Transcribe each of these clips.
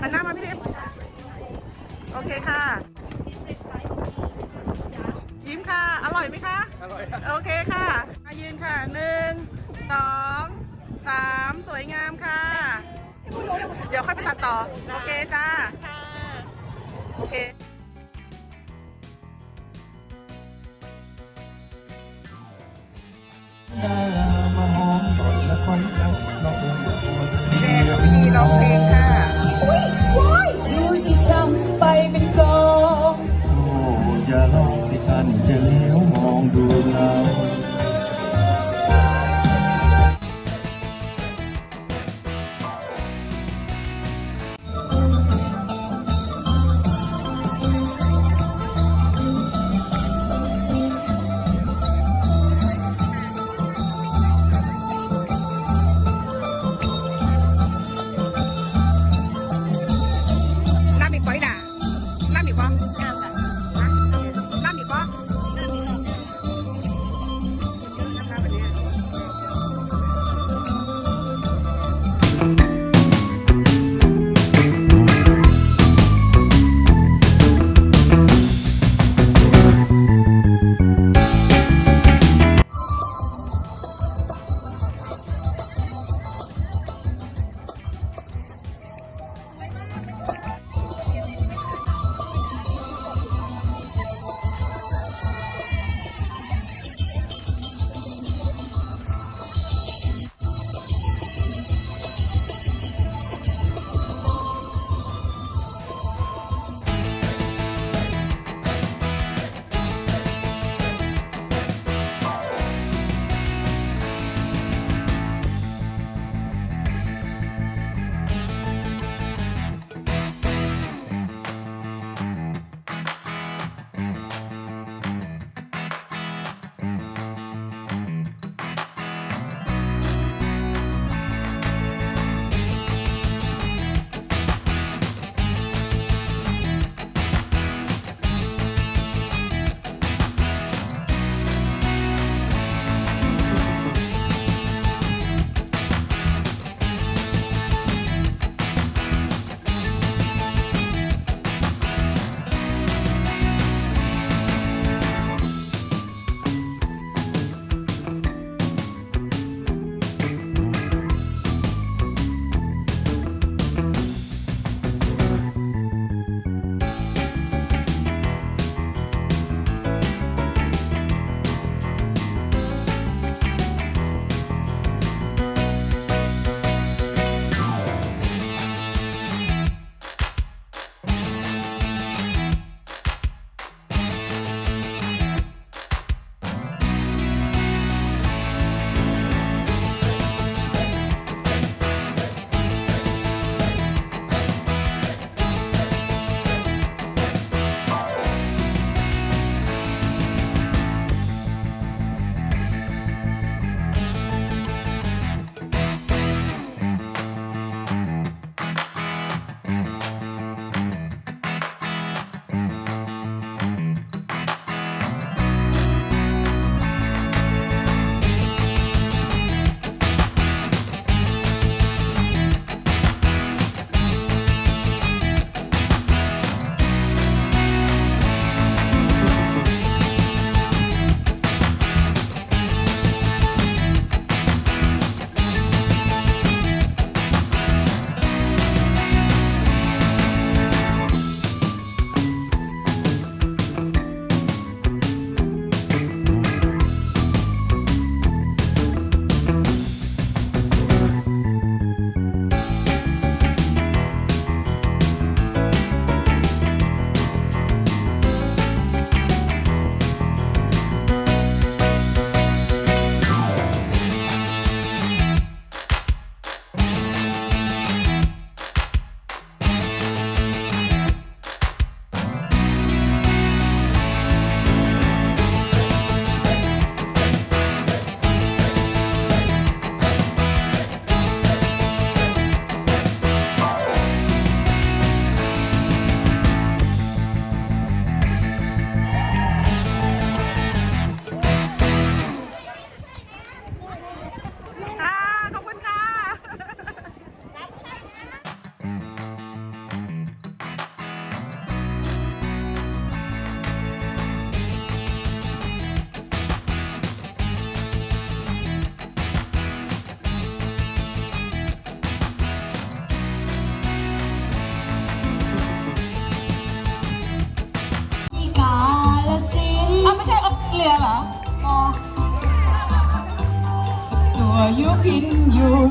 หันหน้ามาพี่ทิพย์โอเคค่ะ ยิ้มค่ะ อร่อยไหมคะ อร่อยโอเคค่ะมายืนค่ะหนึ่งสองสามสวยงามค่ะ เดี๋ยวค่อยไปตัดต่อ โอเคจ้าโอเคแม่กับพี่ร้องเพลงค่ะดูสิจำไปเป็นกองโอ้อย่าลองสิท่านจะเลี้ยวมองดูเรา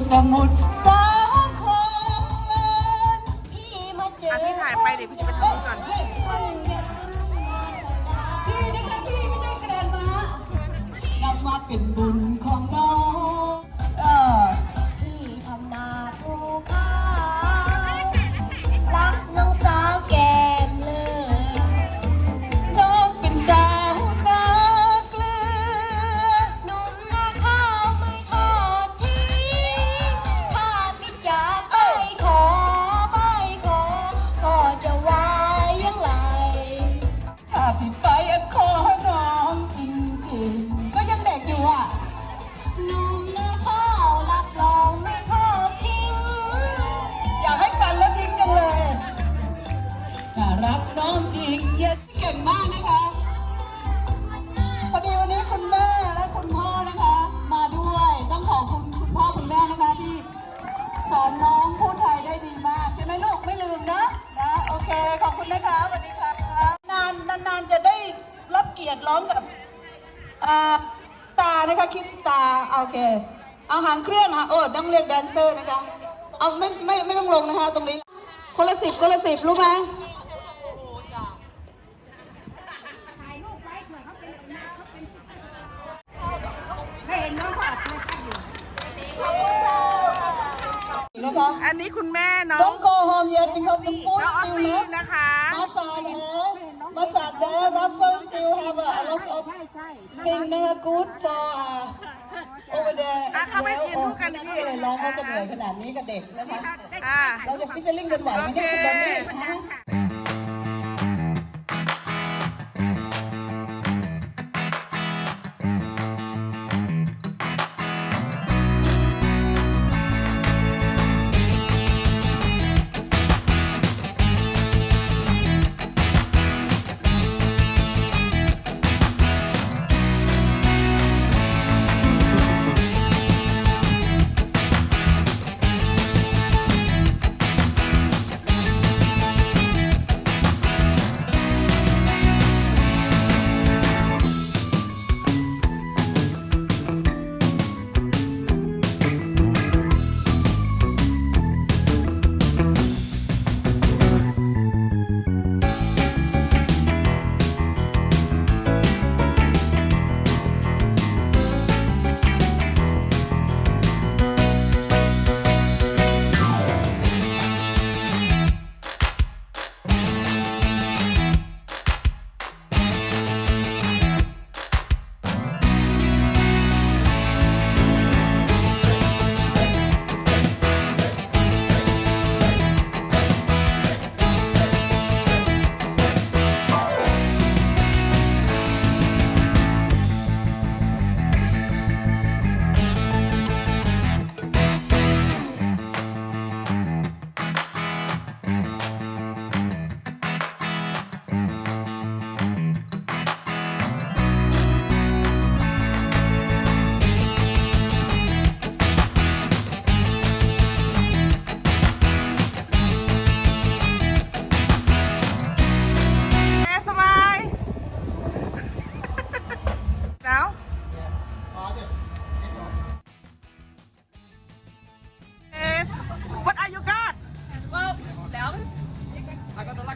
สมุทรสาครพี่มาเจออันนี้ถ่ายไปเดี๋ยวพี่จะไปทำก่อน พี่นะคะพี่ไม่ใช่กระดานม้านับมาเป็นบุญ คุณนะคะสวัสดีค่ะนานนานๆจะได้รับเกียรติร้องกับอ่าตานะคะคิดสตาโอเค เอาหางเครื่องค่ะโอ้ต้องเรียกแดนเซอร์นะคะ เอาไม่ไม่ไม่ต้องลงนะคะ ตรงนี้ คนละสิบคนละสิบรู้ไหมนะคะ อันนี้คุณแม่น้อง Don't go home yet because the food น้องออ still ฟฟี left นะคะ Massage there Massage there Ruffles still have a, a lot of thing นะคะ good for uh, over there อะ as เข้าไป well ยืนคู่กันโอ้ดิไม่าเลยร้องว่าจะเหนื่อยขนาดนี้กับเด็กนะคะ อ่า เราจะฟิชเชอร์ลิงกันไหวไหมเนี่ยคุณแดนนี่ฮะ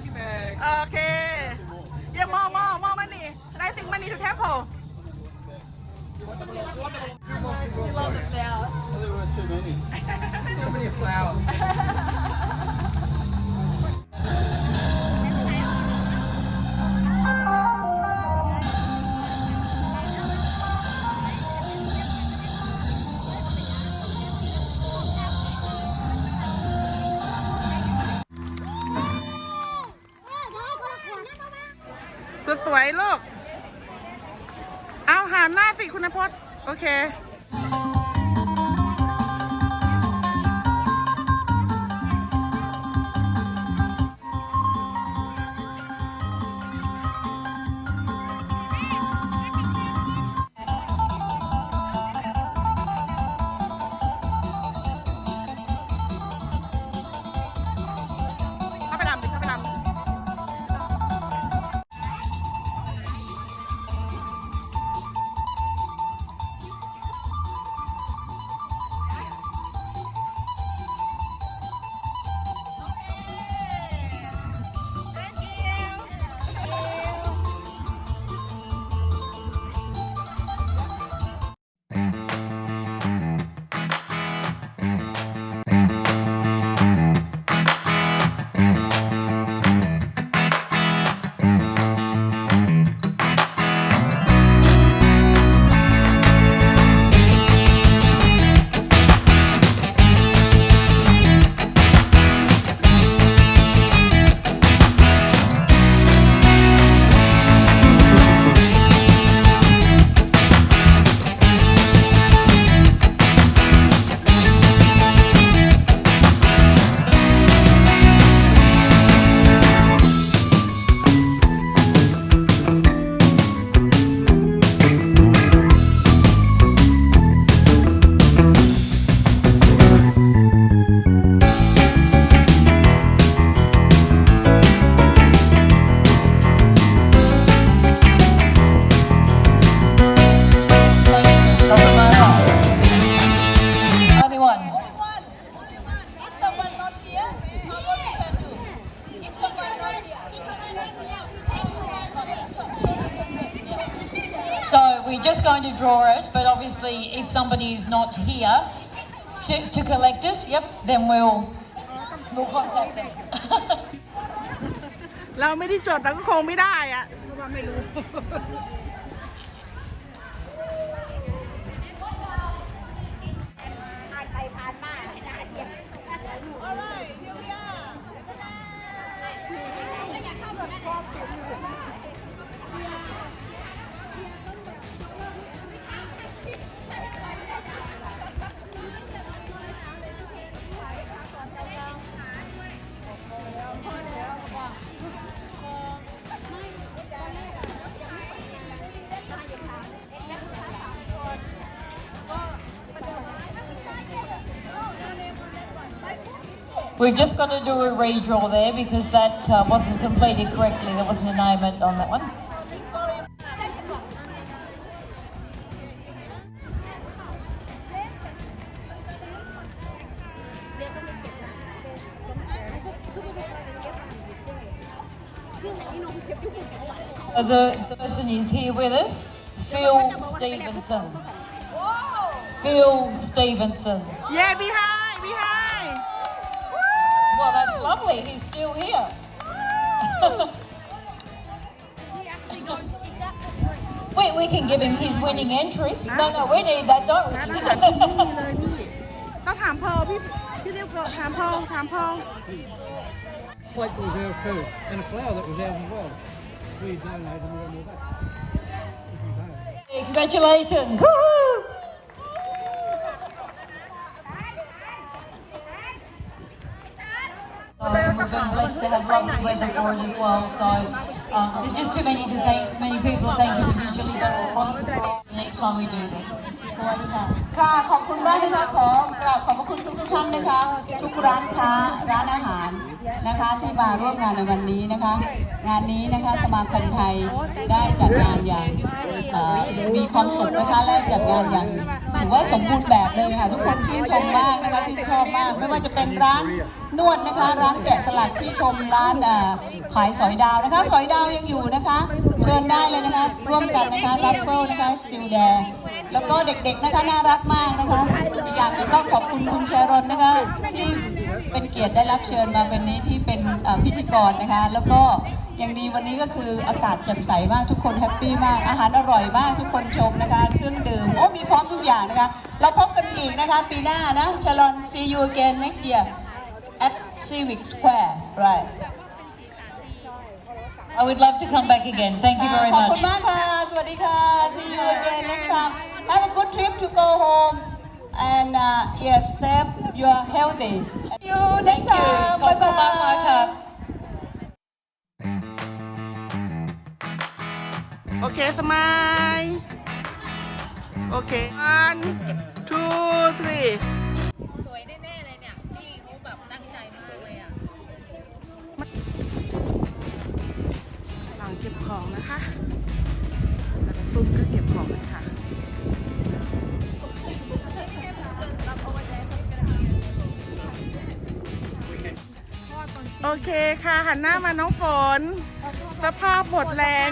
Okay. Yeah, more, more, more money. Rising money to temple. you love the flowers. Hãy subscribe cho kênh Ghiền Mì Gõ สวยสวยโลูก เอาหันหน้าสิคุณนพจน์ โอเค obviously, if somebody is not here to, to collect it, yep, then we'll we'll contact them. เราไม่ได้จดเราก็คงไม่ได้อะ We've just got to do a redraw there because that uh, wasn't completed correctly. There wasn't an ailment on that one. The, the person is here with us, Phil Stevenson. Phil Stevenson. Yeah, behind. Well, that's lovely. He's still here. we, we can give him his winning entry. No, no, we need that, don't ร้าน we? อาหารที่นี่เลยนี่ต้องถามเพอพี่พี่เรียกก่อนถามเพอถามเพอ plate that was there too, and a flower that was there as well. We donated and we got more back. Congratulations. Woohoo! Also have lovely weather for it as well. So um, there's just too many to thank, many people to thank individually, but the sponsors will the next time we do this. So what do you have? ค่ะขอบคุณมากนะคะขอกราบขอบพระคุณทุกทุกท่านนะคะ ทุกร้านค้าร้านอาหารนะคะที่มาร่วมงานในวันนี้นะคะ งานนี้นะคะสมาคมไทยได้จัดงานอย่างมีความสุขนะคะและจัดงานอย่างถือว่าสมบูรณ์แบบเลยค่ะทุกคนชื่นชมมากนะคะชื่นชอบมาก ไม่ว่าจะเป็นร้านนวดนะคะ ร้านแกะสลักที่ชมร้านขายสอยดาวนะคะ สอยดาวยังอยู่นะคะ เชิญได้เลยนะคะ ร่วมกันนะคะรัฟเฟิลนะคะสติลแดงแล้วก็เด็กๆนะคะน่ารักมากนะคะอีกอย่างหนึ่งก็ขอบคุณคุณแชรอนนะคะ ที่เป็นเกียรติได้รับเชิญมาเป็นนี้ที่เป็นพิธีกรนะคะ แล้วก็ อย่างดีวันนี้ก็คืออากาศแจ่มใสมากทุกคนแฮปปี้มาก อาหารอร่อยมากทุกคนชมนะคะ เครื่องดื่มโอ้มีพร้อมทุกอย่างนะคะ เราพบกันอีกนะคะ ปีหน้านะชารอน see you again next year at Civic Square right I would love to come back again. Thank you very ขอบคุ much. ณมากค่ะ สวัสดีค่ะ see you again next time have a good trip to go home and uh, yes safe you are healthy see you next Thank you. time ขอ โอเคสมายโอเค one two three สวยแน่ๆเลยเนี่ยพี่เขาแบบตั้งใจมากเลยอะหลังเก็บของนะคะแล้วก็ตุ้มก็เก็บของเลยค่ะโอเคค่ะ หันหน้ามาน้องฝน สภาพหมดแรง